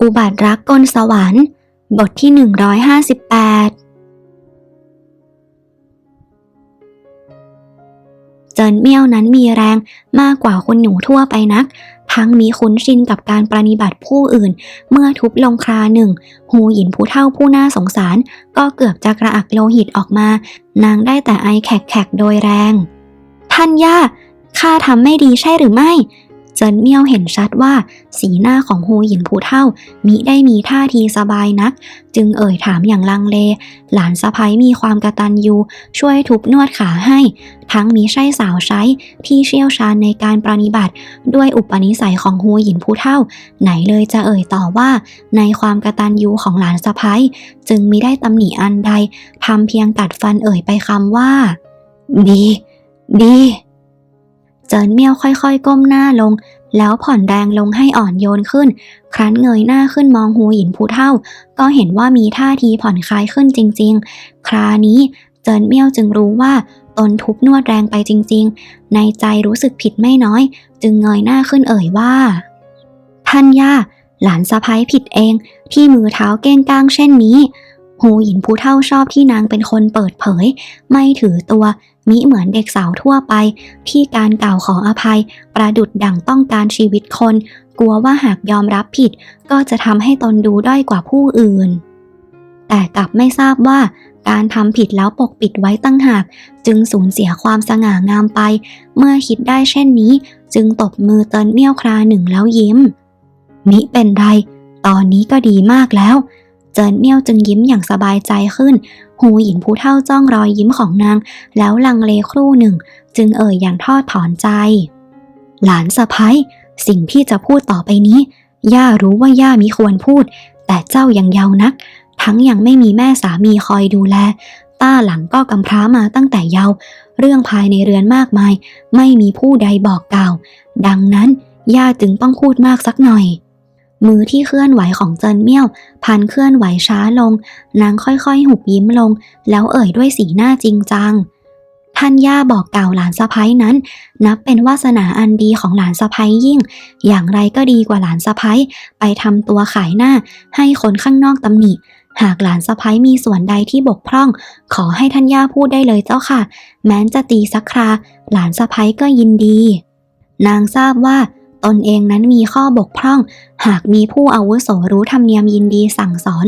อุบัติรักกลสวรรค์ บทที่ 158 เจินเมี่ยวนั้นมีแรงมากกว่าคนหนูทั่วไปนัก ทั้งมีคุ้นชินกับการปรนิบัติผู้อื่น เมื่อทุบลงคราหนึ่ง หูหยินผู้เท่าผู้น่าสงสาร ก็เกือบจะกระอักโลหิตออกมา นางได้แต่ไอแขกๆโดยแรง ท่านย่าข้าทำไม่ดีใช่หรือไม่ เจินเมี่ยวเห็นชัดว่า สีหน้าของฮูหยินผู้เท่ามิได้มีท่าทีสบายนัก จึงเอ่ยถามอย่างลังเล หลานสะพ้ยมีความกระตันยูช่วยทุบนวดขาให้ ทั้งมีใช่สาวใช้ที่เชี่ยวชาญในการปรนิบัติ ด้วยอุปนิสัยของฮูหยินผู้เท่า ไหนเลยจะเอ่ยต่อว่า ในความกระตันยูของหลานสะพ้ยจึงมิได้ตำหนิอันใดทำเพียงกัดฟันเอ่ยไปคำว่า ดี ดี เจินเมียวค่อยๆ ก้มหน้าลง แล้วผ่อนแรงลงให้อ่อนโยนขึ้น ครั้นเงยหน้าขึ้นมองหูหินผู้เท่า ก็เห็นว่ามีท่าทีผ่อนคลายขึ้นจริง ๆ ครานี้เจินเมียวจึงรู้ว่าตนทุบนวดแรงไปจริง ๆ ในใจรู้สึกผิดไม่น้อย จึงเงยหน้าขึ้นเอ่ยว่า ท่านย่าหลานสะพ้ายผิดเอง ที่มือเท้าเก้งก้างเช่นนี้ หูหินผู้เท่าชอบที่นางเป็นคนเปิดเผย ไม่ถือตัว มิเหมือนเด็กสาวทั่วไป ที่การกล่าวขออภัย ประดุดดั่งต้องการชีวิตคน กลัวว่าหากยอมรับผิด ก็จะทำให้ตนดูด้อยกว่าผู้อื่น แต่กลับไม่ทราบว่า การทำผิดแล้วปกปิดไว้ตั้งหาก จึงสูญเสียความสง่างามไป เมื่อคิดได้เช่นนี้ จึงตบมือเตินเมี่ยวคราหนึ่งแล้วยิ้มมิเป็นไร ตอนนี้ก็ดีมากแล้ว เจินเมี่ยวจึงยิ้มอย่างสบายใจขึ้น หูหยินผู้เท่าจ้องรอยยิ้มของนาง แล้วลังเลครู่หนึ่ง จึงเอ่ยอย่างทอดถอนใจ หลานสะพ้ยสิ่งที่จะพูดต่อไปนี้ ย่ารู้ว่าย่ามิควรพูด แต่เจ้ายังเยาว์นัก ทั้งยังไม่มีแม่สามีคอยดูแล ต้าหลังก็กำพร้ามาตั้งแต่เยาว์เรื่องภายในเรือนมากมาย ไม่มีผู้ใดบอกกล่าว ดังนั้นย่าจึงต้องพูดมากสักหน่อย มือที่เคลื่อนไหวของเจินเมี่ยว พันเคลื่อนไหวช้าลง นางค่อยๆ หุบยิ้มลง แล้วเอ่ยด้วยสีหน้าจริงจัง ท่านย่าบอกกล่าวหลานสะพ้ยนั้น นับเป็นวาสนาอันดีของหลานสะพ้ยยิ่ง อย่างไรก็ดีกว่าหลานสะพ้ยไปทำตัวขายหน้า ให้คนข้างนอกตำหนิ หากหลานสะพ้ยมีส่วนใดที่บกพร่อง ขอให้ท่านย่าพูดได้เลยเจ้าค่ะ แม้นจะตีสักครา หลานสะพ้ยก็ยินดี นางทราบว่า ตนเองนั้นมีข้อบกพร่อง หากมีผู้อาวุโสรู้ธรรมเนียมยินดีสั่งสอน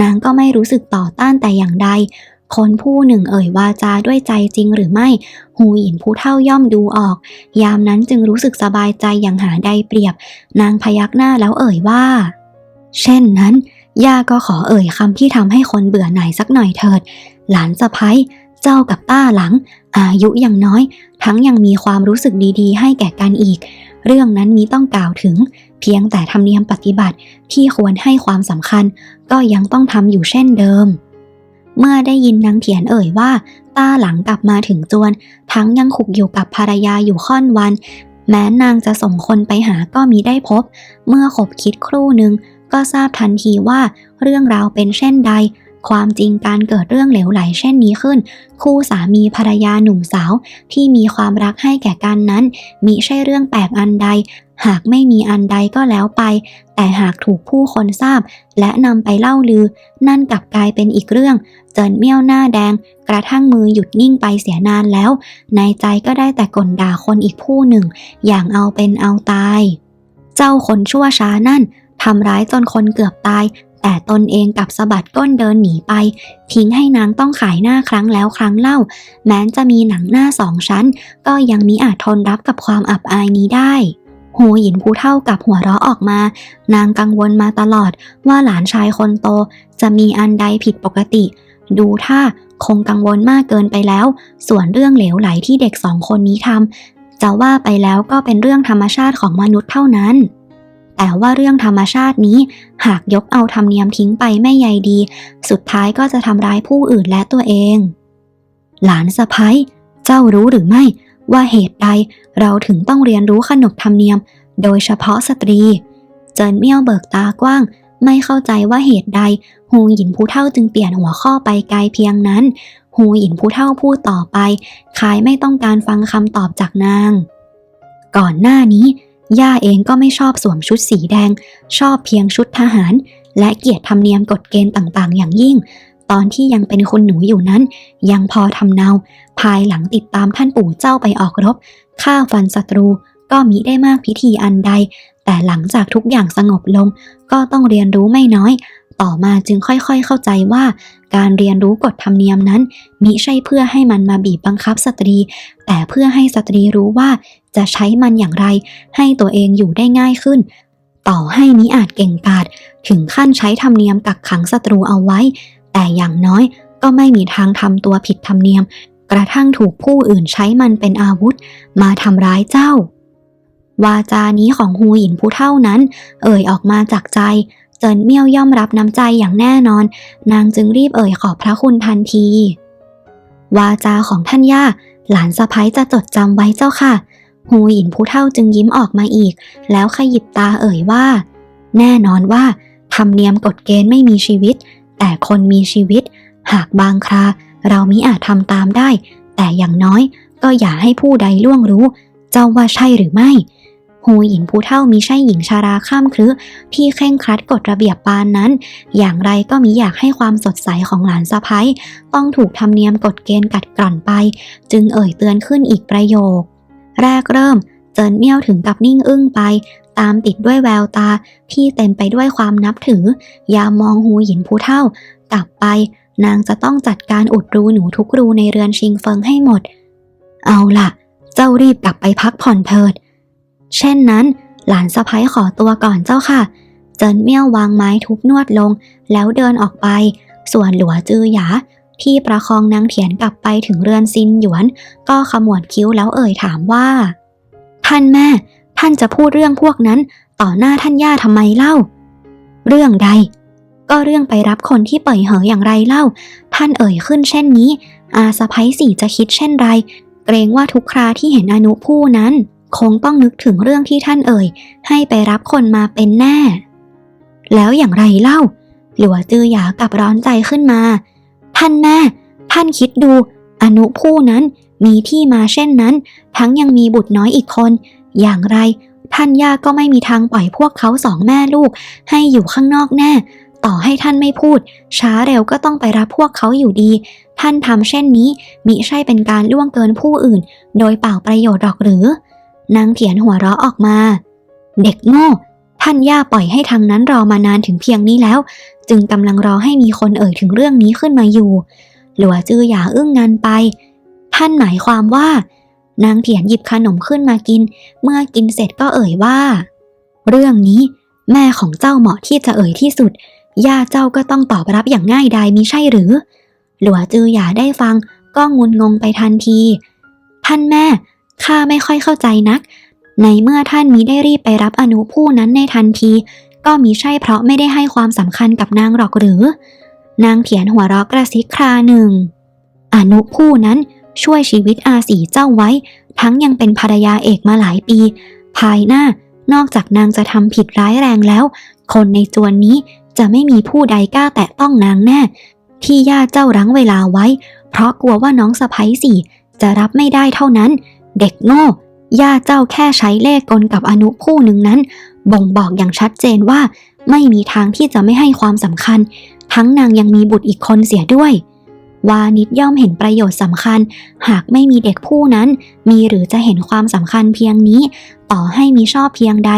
นางก็ไม่รู้สึกต่อต้านแต่อย่างใด คนผู้หนึ่งเอ่ยวาจาด้วยใจจริงหรือไม่ หูหยินผู้เท่าย่อมดูออก ยามนั้นจึงรู้สึกสบายใจอย่างหาใดเปรียบ นางพยักหน้าแล้วเอ่ยว่า เช่นนั้น ย่าก็ขอเอ่ยคำที่ทำให้คนเบื่อหน่ายสักหน่อยเถิด หลานสะพ้ยเจ้ากับต้าหลัง อายุยังน้อย ทั้งยังมีความรู้สึกดีๆ ให้แก่กันอีก เรื่องนั้นมีต้องกล่าวถึง เพียงแต่ธรรมเนียมปฏิบัติที่ควรให้ความสำคัญ ก็ยังต้องทำอยู่เช่นเดิม เมื่อได้ยินนางเถียนเอ่ยว่า ต้าหลังกลับมาถึงจวน ทั้งยังขุกอยู่กับภรรยาอยู่ค่อนวัน แม้นางจะส่งคนไปหาก็มีได้พบ เมื่อขบคิดครู่หนึ่งก็ทราบทันทีว่าเรื่องราวเป็นเช่นใด ความจริงการเกิดเรื่องเหลวไหลเช่นนี้ขึ้น คู่สามีภรรยาหนุ่มสาวที่มีความรักให้แก่กันนั้นมิใช่เรื่องแปลกอันใด หากไม่มีอันใดก็แล้วไป แต่หากถูกผู้คนทราบ และนำไปเล่าลือ นั่นกลับกลายเป็นอีกเรื่อง เจินเมี่ยวหน้าแดง กระทั่งมือหยุดนิ่งไปเสียนานแล้ว ในใจก็ได้แต่ก่นด่าคนอีกผู้หนึ่ง อย่างเอาเป็นเอาตาย เจ้าคนชั่วช้านั่นทำร้ายจนคนเกือบตาย แต่ตนเองกับสะบัดก้นเดินหนีไป ทิ้งให้นางต้องขายหน้าครั้งแล้วครั้งเล่า แม้นจะมีหนังหน้าสองชั้น ก็ยังมิอาจทนรับกับความอับอายนี้ได้หูหยินผู้เท่ากับหัวเราะออกมา นางกังวลมาตลอดว่าหลานชายคนโตจะมีอันใดผิดปกติ ดูท่าคงกังวลมากเกินไปแล้ว ส่วนเรื่องเหลวไหลที่เด็กสองคนนี้ทำจะว่าไปแล้วก็เป็นเรื่องธรรมชาติของมนุษย์เท่านั้น แต่ว่าเรื่องธรรมชาตินี้ หากยกเอาธรรมเนียมทิ้งไปไม่ใยดี สุดท้ายก็จะทำร้ายผู้อื่นและตัวเอง หลานสะพ้ยเจ้ารู้หรือไม่ ว่าเหตุใดเราถึงต้องเรียนรู้ขนบธรรมเนียม โดยเฉพาะสตรี เจินเมี่ยวเบิกตากว้าง ไม่เข้าใจว่าเหตุใดฮูหยินผู้เท่าจึงเปลี่ยนหัวข้อไปไกลเพียงนั้นฮูหยินผู้เท่าพูดต่อไปคลายไม่ต้องการฟังคำตอบจากนาง ก่อนหน้านี้ ย่าเองก็ไม่ชอบสวมชุดสีแดง ชอบเพียงชุดทหาร และเกียรติธรรมเนียมกฎเกณฑ์ต่างๆ อย่างยิ่ง ตอนที่ยังเป็นคุณหนูอยู่นั้น ยังพอทำเนา ภายหลังติดตามท่านปู่เจ้าไปออกรบฆ่าฟันศัตรูก็มิได้มากพิธีอันใด แต่หลังจากทุกอย่างสงบลง ก็ต้องเรียนรู้ไม่น้อย ต่อมาจึงค่อยๆเข้าใจว่า การเรียนรู้กฎธรรมเนียมนั้นมิใช่เพื่อให้มันมาบีบบังคับสตรี แต่เพื่อให้สตรีรู้ว่าจะใช้มันอย่างไร ให้ตัวเองอยู่ได้ง่ายขึ้น ต่อให้มิอาจเก่งกาจถึงขั้นใช้ธรรมเนียมกักขังศัตรูเอาไว้ แต่อย่างน้อยก็ไม่มีทางทำตัวผิดธรรมเนียม กระทั่งถูกผู้อื่นใช้มันเป็นอาวุธ มาทำร้ายเจ้า วาจานี้ของฮูหยินผู้เท่านั้น เอ่ยออกมาจากใจ เจินเมี่ยวย่อมรับน้ำใจอย่างแน่นอน นางจึงรีบเอ่ยขอบพระคุณทันที วาจาของท่านย่า หลานสะพ้ยจะจดจำไว้เจ้าค่ะฮูหยินผู้เท่าจึงยิ้มออกมาอีก แล้วขยิบตาเอ่ยว่า แน่นอนว่าธรรมเนียมกฎเกณฑ์ไม่มีชีวิต แต่คนมีชีวิต หากบางครา เรามิอาจทำตามได้ แต่อย่างน้อยก็อย่าให้ผู้ใดล่วงรู้ เจ้าว่าใช่หรือไม่ ฮูหยินผู้เท่ามิใช่หญิงชาราข้ามครึที่เคร่งครัดกฎระเบียบปานนั้น อย่างไรก็มิอยากให้ความสดใสของหลานสะพ้ยต้องถูกธรรมเนียมกฎเกณฑ์กัดกร่อนไป จึงเอ่ยเตือนขึ้นอีกประโยค แรกเริ่ม เจินเมี่ยวถึงกับนิ่งอึ้งไป ตามติดด้วยแววตาที่เต็มไปด้วยความนับถือ ยามมองฮูหยินผู้เท่า กลับไป นางจะต้องจัดการอุดรูหนูทุกรูในเรือนชิงเฟิงให้หมด เอาล่ะ เจ้ารีบกลับไปพักผ่อนเถิด เช่นนั้น หลานสะพ้ยขอตัวก่อนเจ้าค่ะ เจินเมี่ยววางไม้ทุบนวดลง แล้วเดินออกไป ส่วนหลัวจือหยา ที่ประคองนางเถียนกลับไปถึงเรือนซินหยวน ก็ขมวดคิ้วแล้วเอ่ยถามว่า ท่านแม่ ท่านจะพูดเรื่องพวกนั้น ต่อหน้าท่านย่าทำไมเล่า เรื่องใด ก็เรื่องไปรับคนที่เป่ยเหออย่างไรเล่า ท่านเอ่ยขึ้นเช่นนี้ อาสะพ้ยสี่จะคิดเช่นไร เกรงว่าทุกคราที่เห็นอนุผู้นั้น คงต้องนึกถึงเรื่องที่ท่านเอ่ย ให้ไปรับคนมาเป็นแน่ แล้วอย่างไรเล่า หลัวจือหยากับร้อนใจขึ้นมา ท่านแม่ ท่านคิดดู อนุผู้นั้นมีที่มาเช่นนั้น ทั้งยังมีบุตรน้อยอีกคน อย่างไร ท่านย่าก็ไม่มีทางปล่อยพวกเขาสองแม่ลูก ให้อยู่ข้างนอกแน่ ต่อให้ท่านไม่พูด ช้าเร็วก็ต้องไปรับพวกเขาอยู่ดี ท่านทำเช่นนี้มิใช่เป็นการล่วงเกินผู้อื่น โดยเปล่าประโยชน์หรอกหรือ นางเถียนหัวเราะออกมา เด็กโง่ ท่านย่าปล่อยให้ทางนั้นรอมานานถึงเพียงนี้แล้ว จึงกำลังรอให้มีคนเอ่ยถึงเรื่องนี้ขึ้นมาอยู่ หลัวจือหยาอึ้งงานไป ท่านหมายความว่า นางเถียนหยิบขนมขึ้นมากิน เมื่อกินเสร็จก็เอ่ยว่า เรื่องนี้แม่ของเจ้าเหมาะที่จะเอ่ยที่สุด ย่าเจ้าก็ต้องตอบรับอย่างง่ายดายมิใช่หรือ หลัวจือหยาได้ฟังก็งุนงงไปทันที ท่านแม่ ข้าไม่ค่อยเข้าใจนัก ในเมื่อท่านมิได้รีบไปรับอนุผู้นั้นในทันที ก็มิใช่เพราะไม่ได้ให้ความสำคัญกับนางหรอกหรือ นางเถียนหัวเราะกระซิกคราหนึ่ง อนุผู้นั้นช่วยชีวิตอาสีเจ้าไว้ ทั้งยังเป็นภรรยาเอกมาหลายปี ภายหน้านอกจากนางจะทำผิดร้ายแรงแล้ว คนในจวนนี้จะไม่มีผู้ใดกล้าแตะต้องนางแน่ ที่ย่าเจ้ารั้งเวลาไว้ เพราะกลัวว่าน้องสะพ้ยสี่จะรับไม่ได้เท่านั้น เด็กโง่ ย่าเจ้าแค่ใช้เลขกลกับอนุคู่หนึ่งนั้น บ่งบอกอย่างชัดเจนว่า ไม่มีทางที่จะไม่ให้ความสำคัญ ทั้งนางยังมีบุตรอีกคนเสียด้วยวานิดย่อมเห็นประโยชน์สำคัญ หากไม่มีเด็กผู้นั้น มีหรือจะเห็นความสำคัญเพียงนี้ ต่อให้มีชอบเพียงใด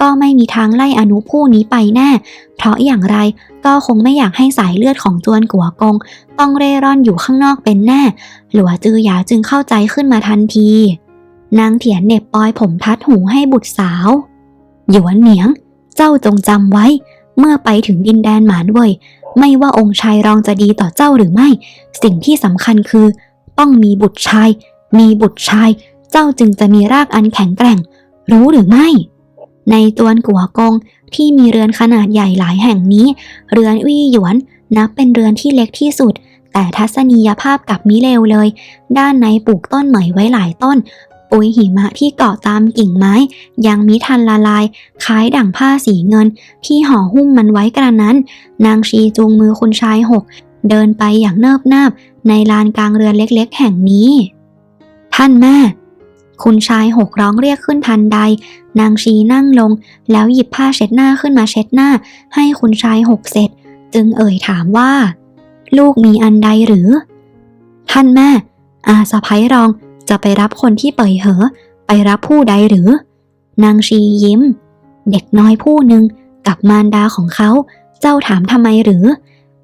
ก็ไม่มีทางไล่อนุผู้นี้ไปแน่ เพราะอย่างไรก็คงไม่อยากให้สายเลือดของจวนกัวกง ต้องเร่ร่อนอยู่ข้างนอกเป็นแน่ หลัวจือหยาจึงเข้าใจขึ้นมาทันที นางเถียนเน็บปลอยผมทัดหูให้บุตรสาว หยวนเหนียง เจ้าจงจำไว้ เมื่อไปถึงดินแดนหมานเว่ยไม่ว่าองค์ชายรองจะดีต่อเจ้าหรือไม่ สิ่งที่สำคัญคือ ต้องมีบุตรชาย มีบุตรชาย เจ้าจึงจะมีรากอันแข็งแกร่ง รู้หรือไม่ ในตวนกัวกงที่มีเรือนขนาดใหญ่หลายแห่งนี้ เรือนวี่หยวนนับเป็นเรือนที่เล็กที่สุด แต่ทัศนียภาพกลับมิเลวเลย ด้านในปลูกต้นเหมยไว้หลายต้น ปุยหิมะที่เกาะตามกิ่งไม้ ยังมิทันละลาย คล้ายดั่งผ้าสีเงิน ที่ห่อหุ้มมันไว้กระนั้น นางชีจูงมือคุณชายหก เดินไปอย่างเนิบนาบ ในลานกลางเรือนเล็กๆ แห่งนี้ ท่านแม่คุณชายหกร้องเรียกขึ้นทันใด นางชีนั่งลง แล้วหยิบผ้าเช็ดหน้าขึ้นมาเช็ดหน้า ให้คุณชายหกเสร็จ จึงเอ่ยถามว่า ลูกมีอันใดหรือ ท่านแม่ อาสะพ้ยรอง จะไปรับคนที่เป่ยเหอ ไปรับผู้ใดหรือ นางชียิ้ม เด็กน้อยผู้หนึ่งกับมารดาของเขา เจ้าถามทำไมหรือ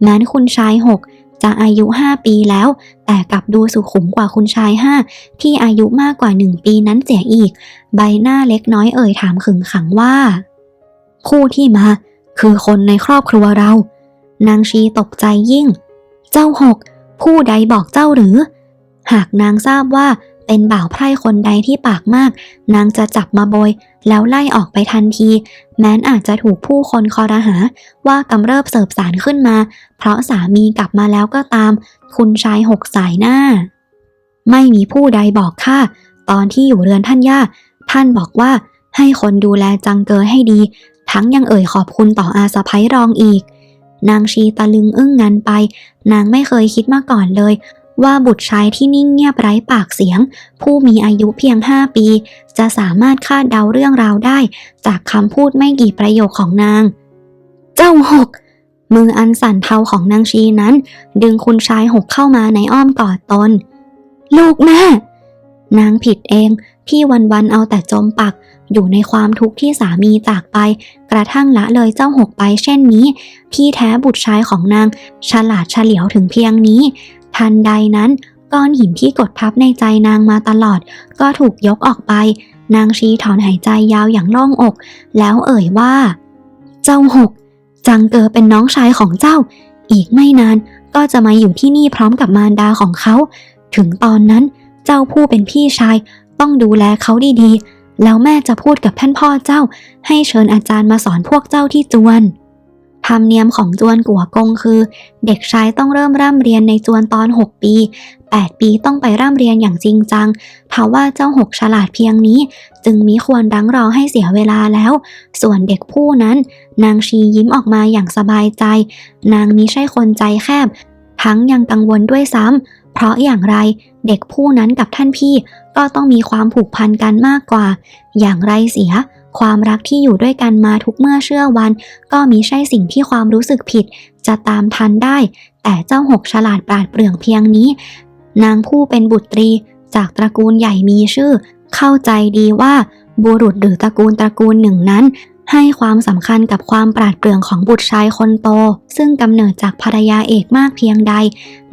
แม้นคุณชายหกจะอายุห้าปีแล้ว แต่กลับดูสุขุมกว่าคุณชายห้าที่อายุมากกว่าหนึ่งปีนั้นเสียอีก ใบหน้าเล็กน้อยเอ่ยถามขึงขังว่า คู่ที่มา คือคนในครอบครัวเรา นางชีตกใจยิ่ง เจ้าหก ผู้ใดบอกเจ้าหรือ หากนางทราบว่า เป็นบ่าวไพร่คนใดที่ปากมาก นางจะจับมาโบย แล้วไล่ออกไปทันที แม้นอาจจะถูกผู้คนคอรหา ว่ากำเริบเสิบสารขึ้นมา เพราะสามีกลับมาแล้วก็ตาม คุณชายหกสายหน้า ไม่มีผู้ใดบอกข้าตอนที่อยู่เรือนท่านย่าท่านบอกว่าให้คนดูแลจังเกอให้ดี ทั้งยังเอ่ยขอบคุณต่ออาสะพ้ยรองอีก นางชีตะลึงอึ้งงันไป นางไม่เคยคิดมาก่อนเลย ว่าบุตรชายที่นิ่งเงียบไร้ปากเสียง ผู้มีอายุเพียงห้าปี จะสามารถคาดเดาเรื่องราวได้ จากคำพูดไม่กี่ประโยคของนาง เจ้าหก มืออันสั่นเทาของนางชีนั้น ดึงคุณชายหกเข้ามาในอ้อมกอดตน ลูกแม่นางผิดเองที่วันๆเอาแต่จมปักอยู่ในความทุกข์ที่สามีจากไป กระทั่งละเลยเจ้าหกไปเช่นนี้ ที่แท้บุตรชายของนาง ฉลาดเฉลียวถึงเพียงนี้ ทันใดนั้น ก้อนหินที่กดทับในใจนางมาตลอด ก็ถูกยกออกไป นางชีถอนหายใจยาวอย่างโล่งอก แล้วเอ่ยว่า เจ้าหก จังเกอเป็นน้องชายของเจ้า อีกไม่นานก็จะมาอยู่ที่นี่พร้อมกับมารดาของเขา ถึงตอนนั้นเจ้าผู้เป็นพี่ชาย ต้องดูแลเขาดีๆ แล้วแม่จะพูดกับท่านพ่อเจ้า ให้เชิญอาจารย์มาสอนพวกเจ้าที่จวน ธรรมเนียมของจวนกัวกงคือ เด็กชายต้องเริ่มร่ำเรียนในจวนตอน 6 ปี 8 ปีต้องไปร่ำเรียนอย่างจริงจังทว่าเจ้าหกฉลาดเพียงนี้ จึงมิควรรั้งรอให้เสียเวลาแล้ว ส่วนเด็กผู้นั้น นางชียิ้มออกมาอย่างสบายใจ นางมิใช่คนใจแคบ ทั้งยังกังวลด้วยซ้ำเพราะอย่างไรเด็กผู้นั้นกับท่านพี่ก็ต้องมีความผูกพันกันมากกว่า อย่างไรเสีย ความรักที่อยู่ด้วยกันมาทุกเมื่อเชื่อวัน ก็มีใช่สิ่งที่ความรู้สึกผิด จะตามทันได้ แต่เจ้าหกฉลาดปราดเปรื่องเพียงนี้ นางผู้เป็นบุตรี จากตระกูลใหญ่มีชื่อ เข้าใจดีว่าบุรุษหรือตระกูลตระกูลหนึ่งนั้น ให้ความสำคัญกับความปราดเปรื่องของบุตรชายคนโต ซึ่งกำเนิดจากภรรยาเอกมากเพียงใด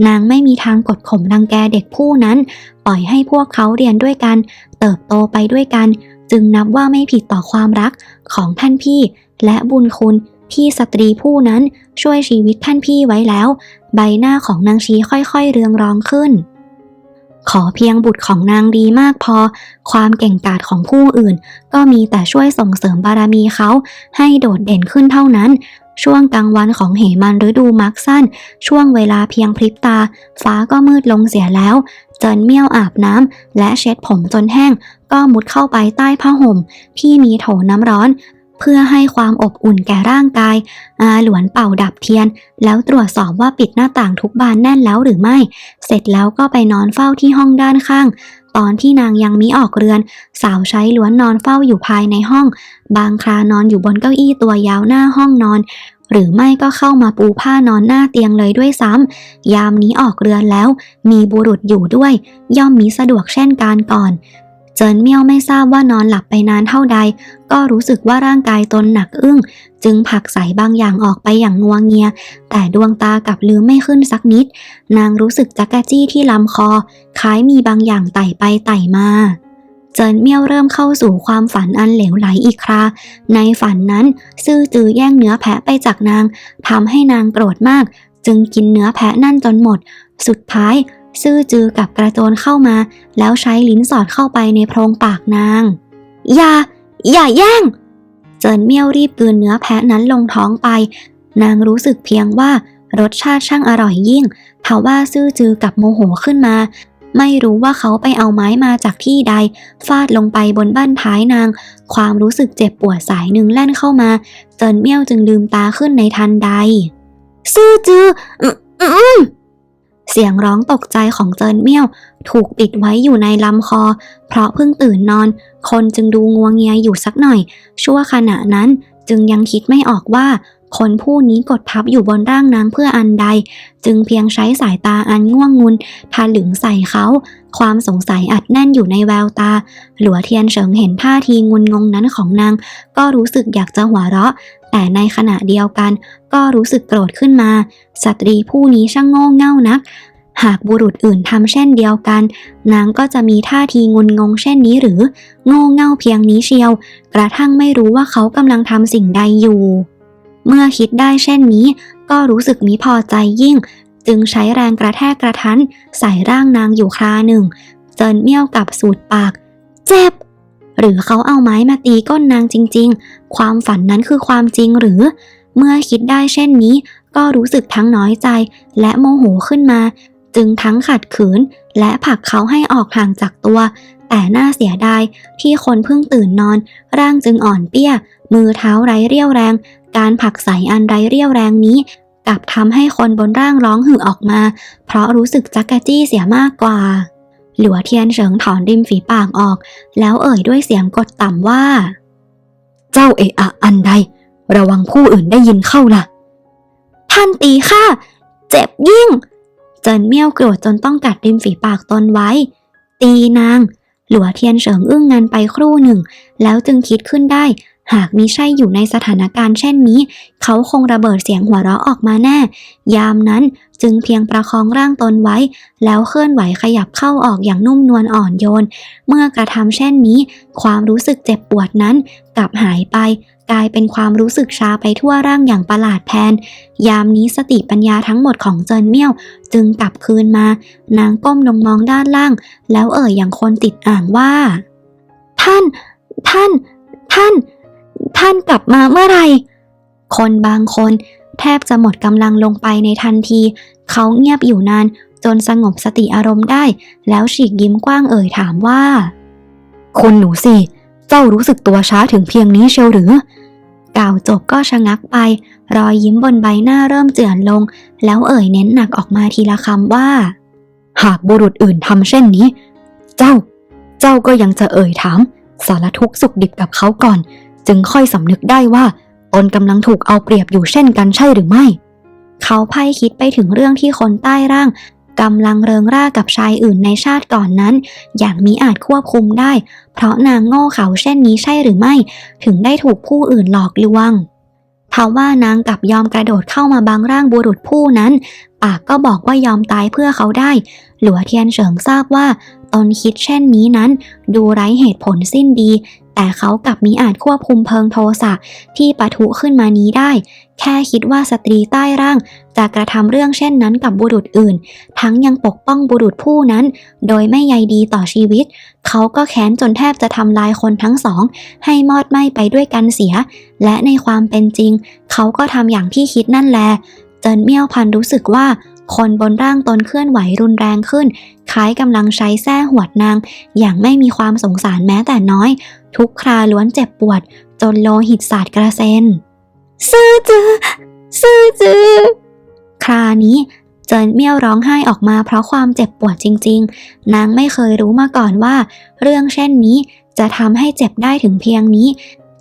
นางไม่มีทางกดข่มรังแกเด็กผู้นั้น ปล่อยให้พวกเขาเรียนด้วยกัน เติบโตไปด้วยกัน จึงนับว่าไม่ผิดต่อความรักของท่านพี่ และบุญคุณที่สตรีผู้นั้นช่วยชีวิตท่านพี่ไว้แล้ว ใบหน้าของนางชีค่อยๆเรืองรองขึ้น ขอเพียงบุตรของนางดีมากพอ ความเก่งกาจของผู้อื่น ก็มีแต่ช่วยส่งเสริมบารมีเขาให้โดดเด่นขึ้นเท่านั้น ช่วงกลางวันของเหมันฤดูมักสั้น ช่วงเวลาเพียงพริบตา ฟ้าก็มืดลงเสียแล้ว เจินเมี่ยวอาบน้ำและเช็ดผมจนแห้ง ก็มุดเข้าไปใต้ผ้าห่มที่มีโถน้ำร้อน เพื่อให้ความอบอุ่นแก่ร่างกาย อาหลวนเป่าดับเทียน แล้วตรวจสอบว่าปิดหน้าต่างทุกบานแน่นแล้วหรือไม่ เสร็จแล้วก็ไปนอนเฝ้าที่ห้องด้านข้าง ตอนที่นางยังมิออกเรือน สาวใช้ล้วนนอนเฝ้าอยู่ภายในห้อง บางครานอนอยู่บนเก้าอี้ตัวยาวหน้าห้องนอนหรือไม่ก็เข้ามาปูผ้านอนหน้าเตียงเลยด้วยซ้ำ ยามนี้ออกเรือนแล้ว มีบุรุษอยู่ด้วย ย่อมมีสะดวกเช่นการก่อน เจินเมี่ยวไม่ทราบว่านอนหลับไปนานเท่าใด ก็รู้สึกว่าร่างกายตนหนักอึ้ง จึงผลักใส่บางอย่างออกไปอย่างงัวงเงีย แต่ดวงตากลับลืมไม่ขึ้นสักนิด นางรู้สึกจักกะจี้ที่ลำคอ คล้ายมีบางอย่างไต่ไปไต่มาเจินเมี่ยวเริ่มเข้าสู่ความฝันอันเหลวไหลอีกครา ในฝันนั้น ซื่อจือแย่งเนื้อแพะไปจากนางทำให้นางโกรธมาก จึงกินเนื้อแพะนั่นจนหมด สุดท้าย ซื่อจือกับกระโจนเข้ามา แล้วใช้ลิ้นสอดเข้าไปในโพรงปากนาง อย่า อย่าแย่ง เจินเมี่ยวรีบกลืนเนื้อแพะนั้นลงท้องไป นางรู้สึกเพียงว่ารสชาติช่างอร่อยยิ่งทว่าซื่อจือกับโมโหขึ้นมา ไม่รู้ว่าเขาไปเอาไม้มาจากที่ใด ฟาดลงไปบนบ้านท้ายนาง ความรู้สึกเจ็บปวดสายหนึ่งแล่นเข้ามา เจินเมี่ยวจึงลืมตาขึ้นในทันใด ซื่อจืออืมอืม เสียงร้องตกใจของเจินเมี่ยว ถูกปิดไว้อยู่ในลำคอ เพราะเพิ่งตื่นนอน คนจึงดูงวงเงียอยู่สักหน่อย ชั่วขณะนั้นจึงยังคิดไม่ออกว่า คนผู้นี้กดทับอยู่บนร่างนางเพื่ออันใด จึงเพียงใช้สายตาอันง่วงงุนทาหลึงใส่เขา ความสงสัยอัดแน่นอยู่ในแววตา หลัวเทียนเฉิงเห็นท่าทีงุนงงนั้นของนาง ก็รู้สึกอยากจะหัวเราะ แต่ในขณะเดียวกัน ก็รู้สึกโกรธขึ้นมา สตรีผู้นี้ช่างโง่เง่านัก หากบุรุษอื่นทำเช่นเดียวกัน นางก็จะมีท่าทีงุนงงเช่นนี้หรือ โง่เง่าเพียงนี้เชียว กระทั่งไม่รู้ว่าเขากำลังทำสิ่งใดอยู่ เมื่อคิดได้เช่นนี้ ก็รู้สึกมิพอใจยิ่ง จึงใช้แรงกระแทกกระทันใส่ร่างนางอยู่คราหนึ่ง เจินเมี่ยวกับสูดปาก เจ็บ หรือเขาเอาไม้มาตีก้นนางจริง ๆ ความฝันนั้นคือความจริงหรือ เมื่อคิดได้เช่นนี้ ก็รู้สึกทั้งน้อยใจ และโมโหขึ้นมา จึงทั้งขัดขืน และผลักเขาให้ออกห่างจากตัว แต่น่าเสียดายที่คนเพิ่งตื่นนอน ร่างจึงอ่อนเปี้ย มือเท้าไร้เรี่ยวแรง การผลักใส่อันไร้เรี่ยวแรงนี้กลับทำให้คนบนร่างร้องหือออกมา เพราะรู้สึกจักกะจี้เสียมากกว่า หลัวเทียนเฉิงถอนริมฝีปากออก แล้วเอ่ยด้วยเสียงกดต่ำว่า เจ้าเอะอะอันใด ระวังผู้อื่นได้ยินเข้าล่ะ ท่านตีข้าเจ็บยิ่ง เจินเมี่ยวโกรธจนต้องกัดริมฝีปากตนไว้ ตีนาง หลัวเทียนเฉิงอึ้งงันไปครู่หนึ่ง แล้วจึงคิดขึ้นได้ หากมิใช่อยู่ในสถานการณ์เช่นนี้ เขาคงระเบิดเสียงหัวเราะออกมาแน่ ยามนั้นจึงเพียงประคองร่างตนไว้ แล้วเคลื่อนไหวขยับเข้าออกอย่างนุ่มนวลอ่อนโยน เมื่อกระทำเช่นนี้ ความรู้สึกเจ็บปวดนั้นกลับหายไป กลายเป็นความรู้สึกชาไปทั่วร่างอย่างประหลาดแทน ยามนี้สติปัญญาทั้งหมดของเจินเมี่ยว จึงกลับคืนมา นางก้มลงมองด้านล่าง แล้วเอ่ยอย่างคนติดอ่างว่า ท่าน ท่าน ท่าน ท่านกลับมาเมื่อไหร่ คนบางคนแทบจะหมดกำลังลงไปในทันที เขาเงียบอยู่นาน จนสงบสติอารมณ์ได้ แล้วฉีกยิ้มกว้างเอ่ยถามว่า คนหนูสิ เจ้ารู้สึกตัวช้าถึงเพียงนี้เชียวหรือ กล่าวจบก็ชะงักไป รอยยิ้มบนใบหน้าเริ่มเจือนลง แล้วเอ่ยเน้นหนักออกมาทีละคำว่า หากบุรุษอื่นทำเช่นนี้ เจ้า เจ้าก็ยังจะเอ่ยถาม สารทุกข์สุขดิบกับเขาก่อน จึงค่อยสำนึกได้ว่าตนกำลังถูกเอาเปรียบอยู่เช่นกันใช่หรือไม่ เขาไพ่คิดไปถึงเรื่องที่คนใต้ร่างกำลังเริงร่ากับชายอื่นในชาติก่อนนั้น อย่างมิอาจควบคุมได้ เพราะนางโง่เขาเช่นนี้ใช่หรือไม่ ถึงได้ถูกผู้อื่นหลอกลวงทว่านางกลับยอมกระโดดเข้ามาบังร่างบุรุษผู้นั้น ปากก็บอกว่ายอมตายเพื่อเขาได้ หลัวเทียนเฉิงทราบว่า ตนคิดเช่นนี้นั้น ดูไร้เหตุผลสิ้นดี แต่เขากลับมิอาจควบคุมเพลิงโทสะที่ปะทุขึ้นมานี้ได้ แค่คิดว่าสตรีใต้ร่าง จะกระทำเรื่องเช่นนั้นกับบุรุษอื่น ทั้งยังปกป้องบุรุษผู้นั้น โดยไม่ใยดีต่อชีวิต เขาก็แค้นจนแทบจะทำลายคนทั้งสอง ให้มอดไหม้ไปด้วยกันเสีย และในความเป็นจริง เขาก็ทำอย่างที่คิดนั่นแหละเจินเมี่ยวพันรู้สึกว่าคนบนร่างตนเคลื่อนไหวรุนแรงขึ้น คล้ายกำลังใช้แส้หวดนาง อย่างไม่มีความสงสารแม้แต่น้อย ทุกคราล้วนเจ็บปวด จนโลหิตสาดกระเซ็น ซื่อจือซื่อจือครานี้เจินเมี่ยวร้องไห้ออกมาเพราะความเจ็บปวดจริง ๆ นางไม่เคยรู้มาก่อนว่า เรื่องเช่นนี้จะทำให้เจ็บได้ถึงเพียงนี้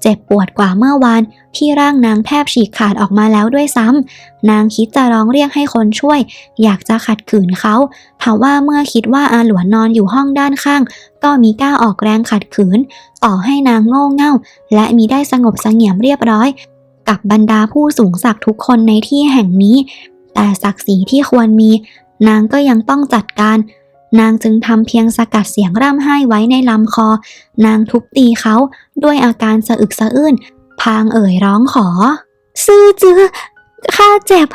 เจ็บปวดกว่าเมื่อวานที่ร่างนางแทบฉีกขาดออกมาแล้วด้วยซ้ำนางคิดจะร้องเรียกให้คนช่วย อยากจะขัดขืนเขาทว่าเมื่อคิดว่าอาหลวนนอนอยู่ห้องด้านข้าง ก็มีกล้าออกแรงขัดขืน ต่อให้นางโง่เง่า และมีได้สงบสงี่ยมเรียบร้อย กับบรรดาผู้สูงศักดิ์ทุกคนในที่แห่งนี้ แต่ศักดิ์ศรีที่ควรมี นางก็ยังต้องจัดการ นางจึงทำเพียงสกัดเสียงร่ำไห้ไว้ในลำคอ นางทุบตีเขาด้วยอาการสะอึกสะอื้น พางเอ่ยร้องขอ ซื่อจือข้าเจ็บ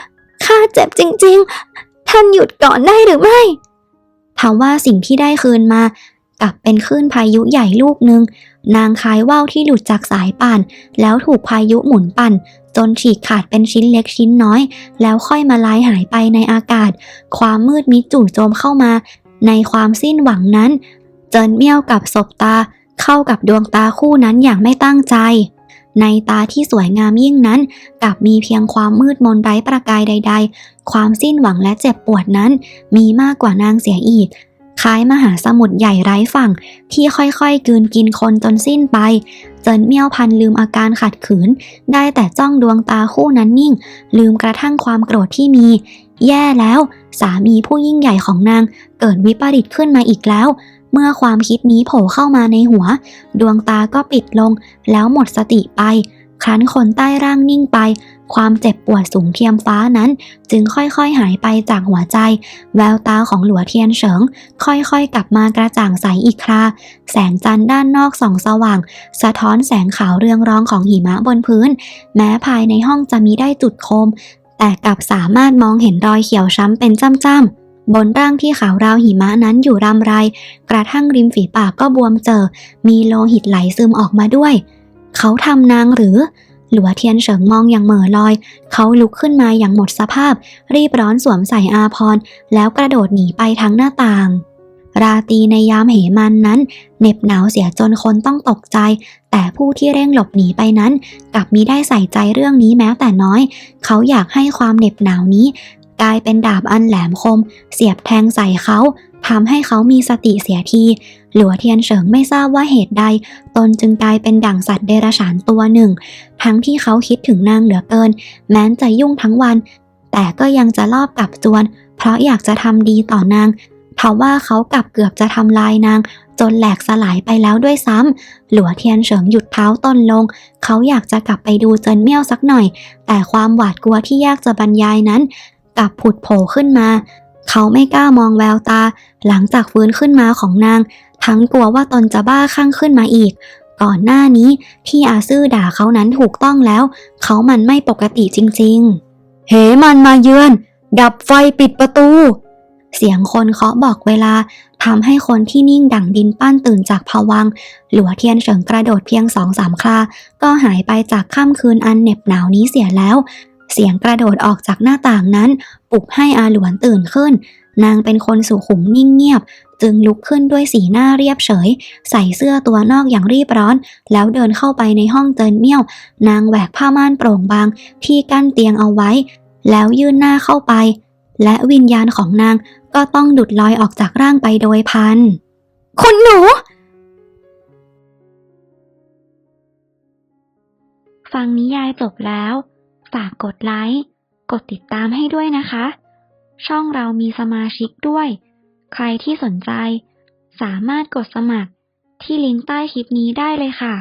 ข้าเจ็บจริง ๆ ท่านหยุดก่อนได้หรือไม่ทว่าสิ่งที่ได้คืนมากลับเป็นคลื่นพายุใหญ่ลูกหนึ่ง นางคล้ายว่าวที่หลุดจากสายป่าน แล้วถูกพายุหมุนปั่น จนฉีกขาดเป็นชิ้นเล็กชิ้นน้อย แล้วค่อยมาลายหายไปในอากาศ ความมืดมิดจู่โจมเข้ามา ในความสิ้นหวังนั้น เจินเมี่ยวกับศบตาเข้ากับดวงตาคู่นั้นอย่างไม่ตั้งใจ ในตาที่สวยงามยิ่งนั้นกลับมีเพียงความมืดมนไร้ประกายใด ๆ ความสิ้นหวังและเจ็บปวดนั้น มีมากกว่านางเสียอีกคล้ายมหาสมุทรใหญ่ไร้ฝั่ง ที่ค่อยๆกืนกินคนจนสิ้นไป เจินเมี่ยวพันลืมอาการขัดขืน ได้แต่จ้องดวงตาคู่นั้นนิ่ง ลืมกระทั่งความโกรธที่มี แย่แล้ว สามีผู้ยิ่งใหญ่ของนาง เกิดวิปริตขึ้นมาอีกแล้ว เมื่อความคิดนี้โผล่เข้ามาในหัว ดวงตาก็ปิดลง แล้วหมดสติไป ครั้นคนใต้ร่างนิ่งไป ความเจ็บปวดสูงเทียมฟ้านั้น จึงค่อยๆหายไปจากหัวใจ แววตาของหลัวเทียนเฉิง ค่อยๆกลับมากระจ่างใสอีกครา แสงจันทร์ด้านนอกส่องสว่าง สะท้อนแสงขาวเรืองรองของหิมะบนพื้น แม้ภายในห้องจะมีได้จุดโคม แต่กลับสามารถมองเห็นรอยเขียวช้ำเป็นจ้ำๆบนร่างที่ขาวราวหิมะนั้นอยู่รำไร กระทั่งริมฝีปากก็บวมเจอ มีโลหิตไหลซึมออกมาด้วย เขาทำนางหรือ หลัวเทียนเฉิงมองอย่างเหม่อลอย เขาลุกขึ้นมาอย่างหมดสภาพ รีบร้อนสวมใส่อาพรแล้วกระโดดหนีไปทางหน้าต่าง ราตรีในยามเหมันนั้นเหน็บหนาวเสียจนคนต้องตกใจ แต่ผู้ที่เร่งหลบหนีไปนั้น กลับมิได้ใส่ใจเรื่องนี้แม้แต่น้อย เขาอยากให้ความเหน็บหนาวนี้ กลายเป็นดาบอันแหลมคม เสียบแทงใส่เขาทำให้เขามีสติเสียที หลัวเทียนเฉิงไม่ทราบว่าเหตุใด ตนจึงกลายเป็นดั่งสัตว์เดรัจฉานตัวหนึ่ง ทั้งที่เขาคิดถึงนางเหลือเกิน แม้นจะยุ่งทั้งวัน แต่ก็ยังจะลอบกลับจวน เพราะอยากจะทำดีต่อนาง ทว่าเขากลับเกือบจะทำลายนาง จนแหลกสลายไปแล้วด้วยซ้ำหลัวเทียนเฉิงหยุดเท้าต้นลง เขาอยากจะกลับไปดูเจินเมี่ยวสักหน่อย แต่ความหวาดกลัวที่ยากจะบรรยายนั้น กลับผุดโผล่ขึ้นมา เขาไม่กล้ามองแววตา หลังจากฟื้นขึ้นมาของนาง ทั้งกลัวว่าตนจะบ้าคลั่งขึ้นมาอีกก่อนหน้านี้ที่อาซื่อด่าเขานั้นถูกต้องแล้ว เขามันไม่ปกติจริงๆ เหมันมาเยือน ดับไฟปิดประตู เสียงคนเคาะบอกเวลาทำให้คนที่นิ่งดั่งดินปั้นตื่นจากภวัง หลัวเทียนเฉิงกระโดดเพียงสองสามครา ก็หายไปจากค่ำคืนอันเหน็บหนาวนี้เสียแล้ว เสียงกระโดดออกจากหน้าต่างนั้นปลุกให้อาหลวนตื่นขึ้น นางเป็นคนสุขุมนิ่งเงียบ จึงลุกขึ้นด้วยสีหน้าเรียบเฉย ใส่เสื้อตัวนอกอย่างรีบร้อน แล้วเดินเข้าไปในห้องเจินเมี่ยว นางแหวกผ้าม่านโปร่งบาง ที่กั้นเตียงเอาไว้ แล้วยื่นหน้าเข้าไปและวิญญาณของนาง ก็ต้องดุดลอยออกจากร่างไปโดยพัน คุณหนู ฟังนิยายจบแล้ว ฝากกดไลค์ กดติดตามให้ด้วยนะคะ ช่องเรามีสมาชิกด้วย ใครที่สนใจ สามารถกดสมัครที่ลิงก์ใต้คลิปนี้ได้เลยค่ะ